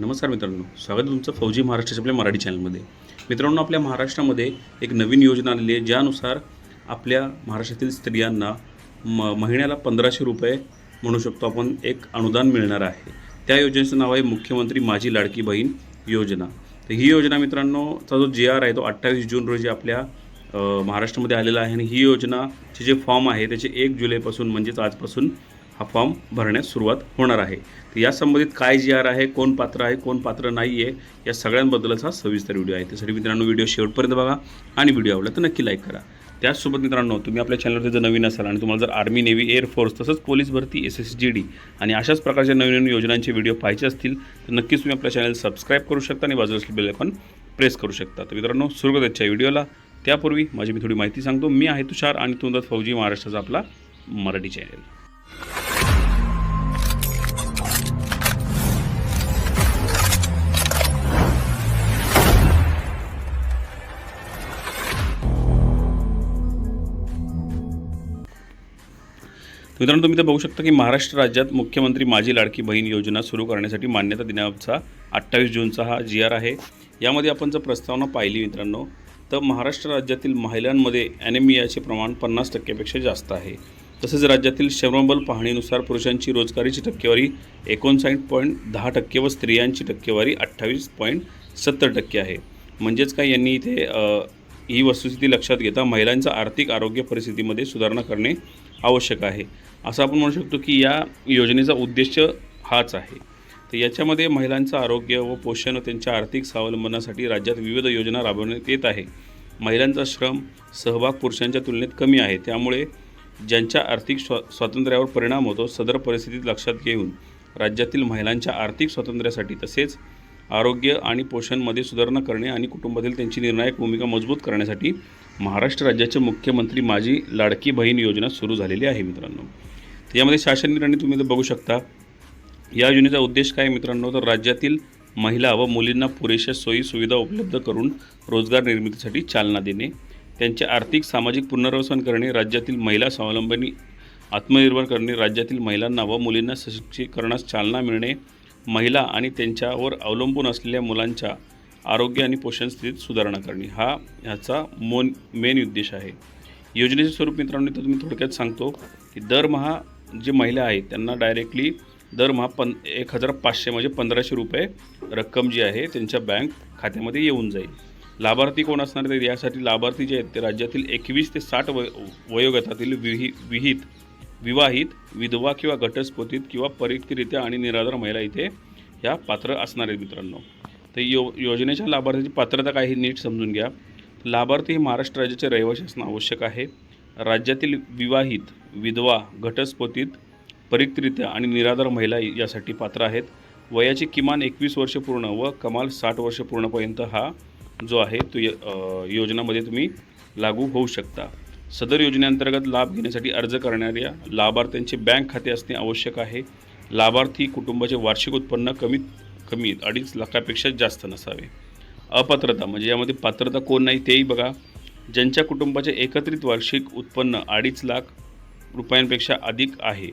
नमस्कार मित्रांनो स्वागत तुमचं फौजी महाराष्ट्राच्या आपल्या मराठी चॅनलमध्ये. मित्रांनो आपल्या महाराष्ट्रामध्ये एक नवीन योजना आलेली आहे ज्यानुसार आपल्या महाराष्ट्रातील स्त्रियांना म महिन्याला पंधराशे रुपये म्हणू शकतो आपण एक अनुदान मिळणार आहे. त्या योजनेचं नाव आहे मुख्यमंत्री माझी लाडकी बहीण योजना. तर ही योजना मित्रांनो चा जो जे आर आहे तो अठ्ठावीस जून रोजी आपल्या महाराष्ट्रामध्ये आलेला आहे. आणि ही योजनाचे जे फॉर्म आहे त्याचे एक जुलैपासून म्हणजेच आजपासून हा फॉर्म भरण्यास सुरुवात होणार आहे. तर या संबंधित काय जी आर आहे कोण पात्र आहे कोण पात्र नाही आहे या सगळ्यांबद्दलच हा सविस्तर व्हिडिओ आहे. त्यासाठी मित्रांनो व्हिडिओ शेवटपर्यंत बघा आणि व्हिडिओ आवडला तर नक्की लाईक करा. त्याचसोबत मित्रांनो तुम्ही आपल्या चॅनलवरती जर नवीन असाल आणि तुम्हाला जर आर्मी नेव्ही एअरफोर्स तसंच पोलीस भरती एस एस जी डी आणि अशाच प्रकारच्या नवीन नवीन योजनांचे व्हिडिओ पाहायचे असतील तर नक्कीच तुम्ही आपल्या चॅनल सबस्क्राईब करू शकता आणि बाजूला असलेलं बेल आयकॉन प्रेस करू शकता. तर मित्रांनो सुरू व्हिडिओला. त्यापूर्वी माझी मी थोडी माहिती सांगतो. मी आहे तुषार आणि तुंदत फौजी महाराष्ट्राचा आपला मराठी चॅनल. मित्रांनो तुम्ही तर बघू शकता की महाराष्ट्र राज्यात मुख्यमंत्री माझी लाडकी बहीण योजना सुरू करण्यासाठी मान्यता देण्याचा अठ्ठावीस जूनचा हा जी आर आहे. यामध्ये आपण जर प्रस्तावना पाहिली मित्रांनो तर महाराष्ट्र राज्यातील महिलांमध्ये ॲनेमियाचे प्रमाण पन्नास टक्क्यापेक्षा जास्त आहे. तसेच राज्यातील श्रमबल पाहणीनुसार पुरुषांची रोजगारीची टक्केवारी एकोणसाठ पॉईंट दहा टक्के व स्त्रियांची टक्केवारी अठ्ठावीस पॉईंट सत्तर टक्के आहे. म्हणजेच काय यांनी इथे ही वस्तुस्थिती लक्षात घेता महिलांचा आर्थिक आरोग्य परिस्थितीमध्ये सुधारणा करणे आवश्यक आहे. असं आपण म्हणू शकतो की या योजनेचा उद्देश हाच आहे. तर याच्यामध्ये महिलांचं आरोग्य व पोषण त्यांच्या आर्थिक स्वावलंबनासाठी राज्यात विविध योजना राबवण्यात येत आहे. महिलांचा श्रम सहभाग पुरुषांच्या तुलनेत कमी आहे. त्यामुळे ज्यांच्या आर्थिक स्वा स्वातंत्र्यावर परिणाम होतो सदर परिस्थितीत लक्षात घेऊन राज्यातील महिलांच्या आर्थिक स्वातंत्र्यासाठी तसेच आरोग्य आणि पोषणमध्ये सुधारणा करणे आणि कुटुंबातील त्यांची निर्णायक भूमिका मजबूत करण्यासाठी महाराष्ट्र राज्याचे मुख्यमंत्री माझी लाडकी बहीण योजना सुरू झालेली आहे मित्रांनो. यामध्ये शासन निर्णय तुम्ही तर बघू शकता. या योजनेचा उद्देश काय आहे मित्रांनो? तर राज्यातील महिला व मुलींना पुरेशा सोयी सुविधा उपलब्ध करून रोजगार निर्मितीसाठी चालना देणे त्यांचे आर्थिक सामाजिक पुनर्वसन करणे राज्यातील महिला स्वावलंबनी आत्मनिर्भर करणे राज्यातील महिलांना व मुलींना सशक्तीकरणास चालना मिळणे महिला आणि त्यांच्यावर अवलंबून असलेल्या मुलांच्या आरोग्य आणि पोषण स्थितीत सुधारणा करणे. हा ह्याचा मोन मेन उद्देश आहे. योजनेचे स्वरूप मित्रांनो इथं तुम्ही थोडक्यात सांगतो की दरमहा जे महिला आहेत त्यांना डायरेक्टली दरमहा पन एक हजार पाचशे म्हणजे पंधराशे रुपये रक्कम जी आहे त्यांच्या बँक खात्यामध्ये येऊन जाईल. लाभार्थी कोण असणार तर यासाठी लाभार्थी जे आहेत ते राज्यातील एकवीस ते साठ वय वयोगटातील विहि विहित विवाहित विधवा किंवा घटस्फोटित किंवा परिक्तरित्या आणि निराधार महिला इथे ह्या पात्र असणार आहेत मित्रांनो. तर यो योजनेच्या लाभार्थ्याची पात्रता काय हे नीट समजून घ्या. लाभार्थी हे महाराष्ट्र राज्याचे रहिवासी असणं आवश्यक आहे. राज्यातील विवाहित विधवा घटस्फोटित परिक्तरित्या आणि निराधार महिला यासाठी पात्र आहेत. वयाची किमान एकवीस वर्ष पूर्ण व कमाल साठ वर्ष पूर्णपर्यंत हा जो आहे तो य- योजनामध्ये तुम्ही लागू होऊ शकता. सदर योजनेअंतर्गत लाभ घेण्यासाठी अर्ज करणाऱ्या लाभार्थ्यांचे बँक खाते असणे आवश्यक आहे. लाभार्थी कुटुंबाचे वार्षिक उत्पन्न कमीत कमी अडीच लाखापेक्षा जास्त नसावे. अपात्रता म्हणजे यामध्ये पात्रता कोण नाही तेही बघा. ज्यांच्या कुटुंबाचे एकत्रित वार्षिक उत्पन्न अडीच लाख रुपयांपेक्षा अधिक आहे.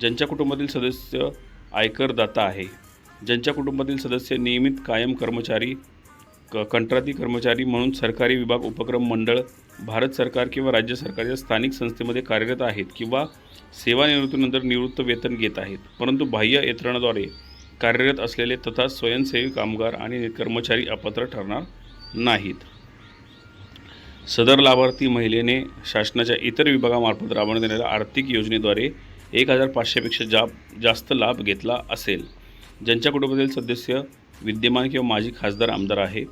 ज्यांच्या कुटुंबातील सदस्य आयकरदाता आहे. ज्यांच्या कुटुंबातील सदस्य नियमित कायम कर्मचारी क कंत्राटी कर्मचारी म्हणून सरकारी विभाग उपक्रम मंडळ भारत सरकार किंवा राज्य सरकारच्या स्थानिक संस्थेमध्ये कार्यरत आहेत किंवा सेवानिवृत्तीनंतर निवृत्त वेतन घेत आहेत. परंतु बाह्य यंत्रणाद्वारे कार्यरत असलेले तथा स्वयंसेवी कामगार आणि कर्मचारी अपात्र ठरणार नाहीत. सदर लाभार्थी महिलेने शासनाच्या इतर विभागामार्फत राबवण्यात येणाऱ्या आर्थिक योजनेद्वारे एक हजार पाचशेपेक्षा जा जास्त लाभ घेतला असेल. ज्यांच्या कुटुंबातील सदस्य विद्यमान किंवा माजी खासदार आमदार आहे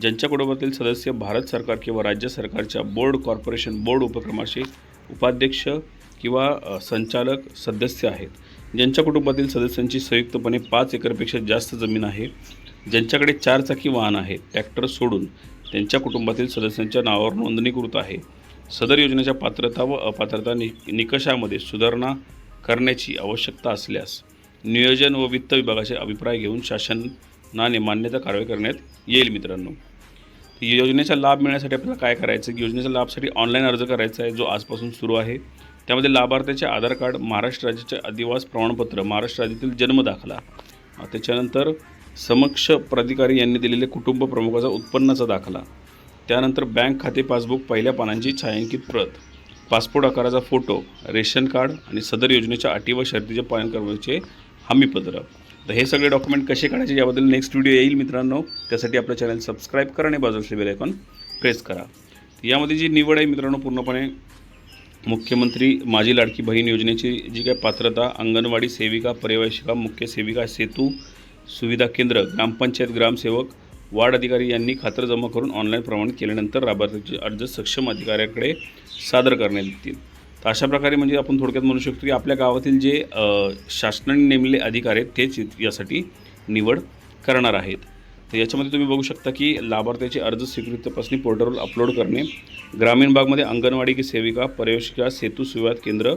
ज्यांच्या कुटुंबातील सदस्य भारत सरकार किंवा राज्य सरकारच्या बोर्ड कॉर्पोरेशन बोर्ड उपक्रमाचे उपाध्यक्ष किंवा संचालक सदस्य आहेत. ज्यांच्या कुटुंबातील सदस्यांची संयुक्तपणे पाच एकरपेक्षा जास्त जमीन आहे ज्यांच्याकडे चारचाकी वाहन आहे ट्रॅक्टर सोडून त्यांच्या कुटुंबातील सदस्यांच्या नावावर नोंदणीकृत आहे. सदर योजनेच्या पात्रता व अपात्रता नि निकषामध्ये सुधारणा करण्याची आवश्यकता असल्यास नियोजन व वित्त विभागाचे अभिप्राय घेऊन शासनाने मान्यता कारवाई करण्यात येईल मित्रांनो. योजनेचा लाभ मिळण्यासाठी आपल्याला काय करायचं? की योजनेच्या लाभसाठी ऑनलाईन अर्ज करायचा आहे जो आजपासून सुरू आहे. त्यामध्ये लाभार्थ्याचे आधार कार्ड महाराष्ट्र राज्याचे अधिवास प्रमाणपत्र महाराष्ट्र राज्यातील जन्मदाखला त्याच्यानंतर समक्ष प्राधिकारी यांनी दिलेले कुटुंब प्रमुखाचा उत्पन्नाचा दाखला. त्यानंतर बँक खाते पासबुक पहिल्या पानांची छायांकित प्रत पासपोर्ट आकाराचा फोटो रेशन कार्ड आणि सदर योजनेच्या अटी व शर्तीचे पालन करण्याचे हमीपत्र. तर हे सगळे डॉक्युमेंट कसे काढायचे याबद्दल नेक्स्ट व्हिडिओ येईल मित्रांनो. त्यासाठी आपलं चॅनल सबस्क्राईब करा आणि बाजूचे बेल आयकॉन प्रेस करा. यामध्ये जी निवड आहे मित्रांनो पूर्णपणे मुख्यमंत्री माझी लाडकी बहीण योजनेची जी काही पात्रता अंगणवाडी सेविका पर्यवेक्षिका मुख्य सेविका सेतू सुविधा केंद्र ग्रामपंचायत ग्रामसेवक वार्ड अधिकारी यांनी खातर जमा करून ऑनलाईन प्रमाण केल्यानंतर लाभार्थीचे अर्ज सक्षम अधिकाऱ्याकडे सादर करण्यात येतील. तर अशा प्रकारे म्हणजे आपण थोडक्यात म्हणू शकतो की आपल्या गावातील जे शासनाने नेमले अधिकारी आहेत तेच यासाठी निवड करणार आहेत. तर याच्यामध्ये तुम्ही बघू शकता की लाभार्थ्याचे अर्ज स्वीकृत तपासणी पोर्टलवर अपलोड करणे ग्रामीण भागमध्ये अंगणवाडी की सेविका पर्यवेक्षिका सेतू सुविधा केंद्र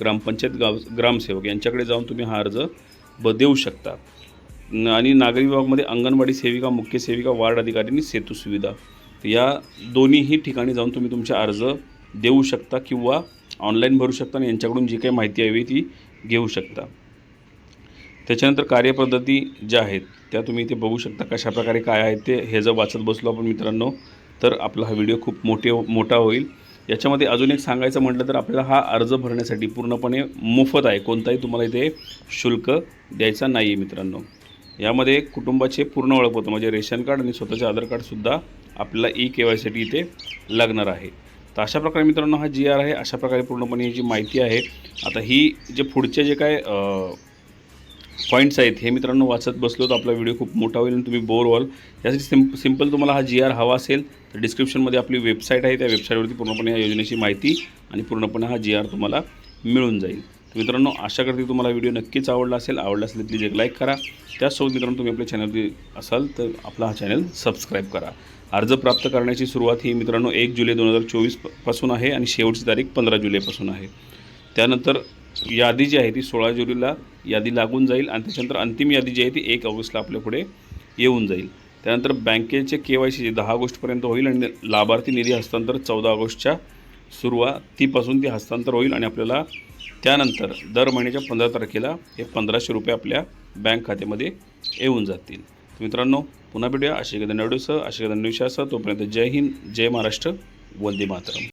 ग्रामपंचायत गाव ग्रामसेवक यांच्याकडे जाऊन तुम्ही हा अर्ज ब देऊ शकता. आणि नागरी विभागमध्ये अंगणवाडी सेविका मुख्य सेविका वार्ड अधिकारी आणि सेतू सुविधा. तर या दोन्हीही ठिकाणी जाऊन तुम्ही तुमचे अर्ज देऊ शकता किंवा ऑनलाईन भरू शकता आणि यांच्याकडून जी काही माहिती हवी ती घेऊ शकता. त्याच्यानंतर कार्यपद्धती ज्या आहेत त्या तुम्ही इथे बघू शकता कशा प्रकारे काय आहे ते. हे जर वाचत बसलो आपण मित्रांनो तर आपला हा व्हिडिओ खूप मोठे मोठा होईल. याच्यामध्ये अजून एक सांगायचं म्हटलं तर आपल्याला हा अर्ज भरण्यासाठी पूर्णपणे मोफत आहे. कोणताही तुम्हाला इथे शुल्क द्यायचा नाही आहे मित्रांनो. यामध्ये कुटुंबाचे पूर्ण ओळखपत्र म्हणजे रेशन कार्ड आणि स्वतःचे आधार कार्डसुद्धा आपल्याला ई के वायसाठी इथे लागणार आहे. तर अशा प्रकारे मित्रांनो हा जी आर आहे अशा प्रकारे पूर्णपणे ही जी माहिती आहे आता ही जे पुढचे जे काय पॉईंट्स आहेत. हे मित्रांनो वाचत बसलो तर आपला व्हिडिओ खूप मोठा होईल आणि तुम्ही बोर व्हाल. यासाठी सिम सिंपल तुम्हाला हा जी आर हवा असेल तर डिस्क्रिप्शनमध्ये आपली वेबसाईट आहे. त्या वेबसाईटवरती पूर्णपणे या योजनेची माहिती आणि पूर्णपणे हा जी आर तुम्हाला मिळून जाईल. तर मित्रांनो आशा करते तुम्हाला व्हिडिओ नक्कीच आवडला असेल. आवडला असेल तर प्लीज एक लाईक करा. त्याचसोबत मित्रांनो तुम्ही आपल्या चॅनलवरती असाल तर आपला हा चॅनल सबस्क्राईब करा. अर्ज प्राप्त करण्याची सुरुवात ही मित्रांनो एक जुलै दोन हजार चोवीसपासून आहे आणि शेवटची तारीख पंधरा जुलैपासून आहे. त्यानंतर यादी जी आहे ती सोळा जुलैला यादी लागून जाईल आणि त्याच्यानंतर अंतिम यादी जी आहे ती एक ऑगस्टला आपल्या पुढे येऊन जाईल. त्यानंतर बँकेचे के वाय सी दहा ऑगस्टपर्यंत होईल आणि लाभार्थी निधी हस्तांतर चौदा ऑगस्टच्या सुरुवातीपासून ती हस्तांतर होईल आणि आपल्याला त्यानंतर दर महिन्याच्या पंधरा तारखेला हे पंधराशे रुपये आपल्या बँक खात्यामध्ये येऊन जातील. मित्रांनो पुन्हा भेटूया. अशी एखाद्या नवडूसह अशी एखाद्या विषयासह तोपर्यंत जय हिंद जय महाराष्ट्र वंदे मातरम.